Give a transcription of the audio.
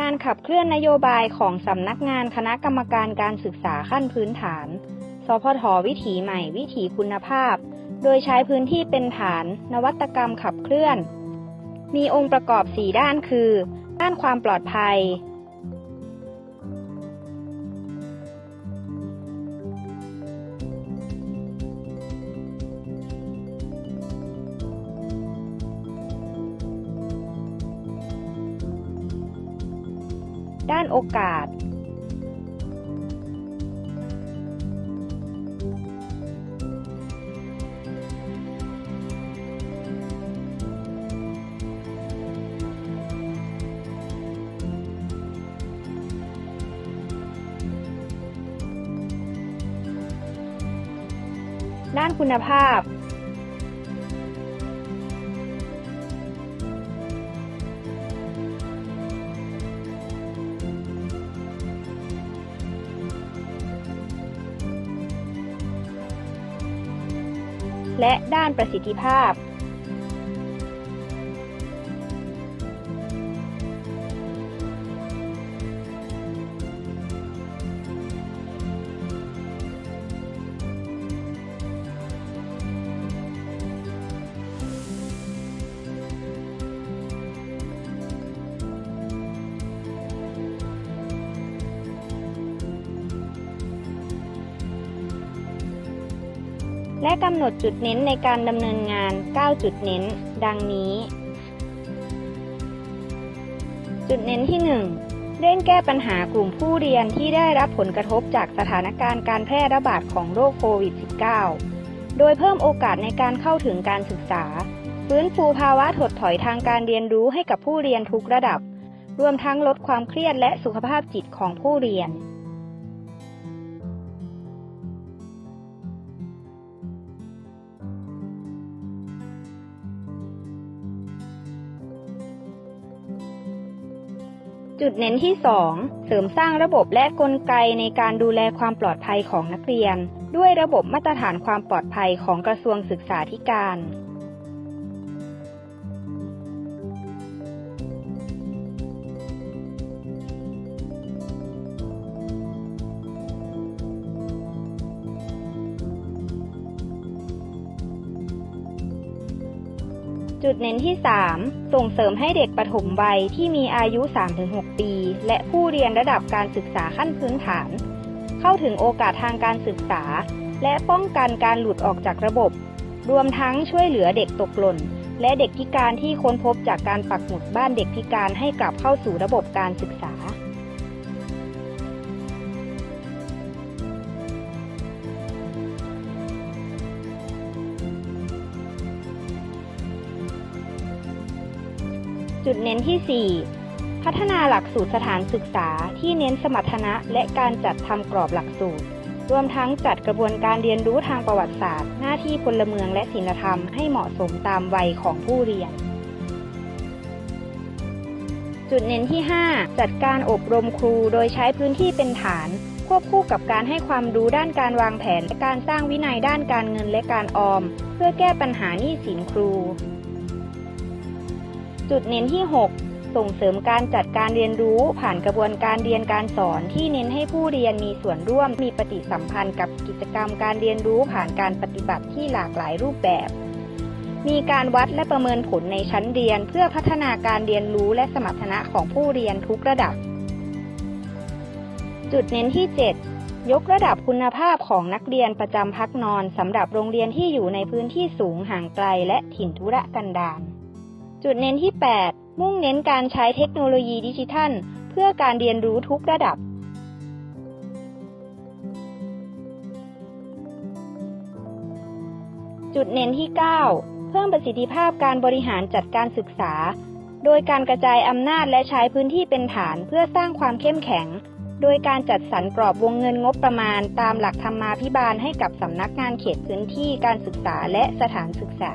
การขับเคลื่อนนโยบายของสำนักงานคณะกรรมการการศึกษาขั้นพื้นฐาน สพทวิถีใหม่วิถีคุณภาพ โดยใช้พื้นที่เป็นฐาน นวัตกรรมขับเคลื่อน มีองค์ประกอบ 4 ด้านคือ ด้านความปลอดภัย ด้านโอกาส ด้านคุณภาพ และด้านประสิทธิภาพ และกำหนดจุดเน้นในการดำเนินงาน 9 จุดเน้น ดังนี้ จุดเน้นที่ 1 เร่งแก้ปัญหากลุ่มผู้เรียนที่ได้รับผลกระทบจากสถานการณ์การแพร่ระบาดของโรคโควิด -19 โดยเพิ่มโอกาสในการเข้าถึงการศึกษา ฟื้นฟูภาวะถดถอยทางการเรียนรู้ให้กับผู้เรียนทุกระดับ รวมทั้งลดความเครียดและสุขภาพจิตของผู้เรียน จุดเน้นที่ 2 เสริมสร้างระบบและกลไกในการดูแลความปลอดภัยของนักเรียน ด้วยระบบมาตรฐานความปลอดภัยของกระทรวงศึกษาธิการ จุดเน้นที่ 3 ส่งเสริมให้เด็กปฐมวัยที่มีอายุ 3-6 และผู้เรียนระดับการศึกษาขั้นพื้นฐาน เข้าถึงโอกาสทางการศึกษา และป้องกันการหลุดออกจากระบบ รวมทั้งช่วยเหลือเด็กตกหล่น และเด็กพิการที่ค้นพบจากการปักหมุดบ้านเด็กพิการให้กลับเข้าสู่ระบบการศึกษาจุดเน้นที่ 4 พัฒนาหลักสูตรสถานศึกษาที่เน้นสมรรถนะและการจัดทำกรอบหลักสูตร รวมทั้งจัดกระบวนการเรียนรู้ทางประวัติศาสตร์ หน้าที่พลเมืองและศีลธรรมให้เหมาะสมตามวัยของผู้เรียน จุดเน้นที่ 5 จัดการอบรมครูโดยใช้พื้นที่เป็นฐาน ควบคู่กับการให้ความรู้ด้านการวางแผนและการสร้างวินัยด้านการเงินและการออม เพื่อแก้ปัญหาหนี้สินครู จุดเน้นที่ 6 ส่งเสริมการจัดการเรียนรู้ ผ่านกระบวนการเรียนการสอนที่เน้นให้ผู้เรียนมีส่วนร่วมมีปฏิสัมพันธ์กับกิจกรรมการเรียนรู้ผ่านการปฏิบัติที่หลากหลายรูปแบบ มีการวัดและประเมินผลในชั้นเรียน เพื่อพัฒนาการเรียนรู้และสมรรถนะของผู้เรียนทุกระดับ จุดเน้นที่ 7ยกระดับคุณภาพของนักเรียนประจำพักนอนสำหรับโรงเรียนที่อยู่ในพื้นที่สูงห่างไกลและถิ่นทุรกันดารจุดเน้นที่ 8 มุ่งเน้นการใช้เทคโนโลยีดิจิทัล เพื่อการเรียนรู้ทุกระดับ จุดเน้นที่ 9 เพิ่มประสิทธิภาพการบริหารจัดการศึกษา โดยการกระจายอำนาจและใช้พื้นที่เป็นฐานเพื่อสร้างความเข้มแข็ง โดยการจัดสรรกรอบวงเงินงบประมาณ ตามหลักธรรมาภิบาลให้กับสำนักงานเขตพื้นที่การศึกษาและสถานศึกษา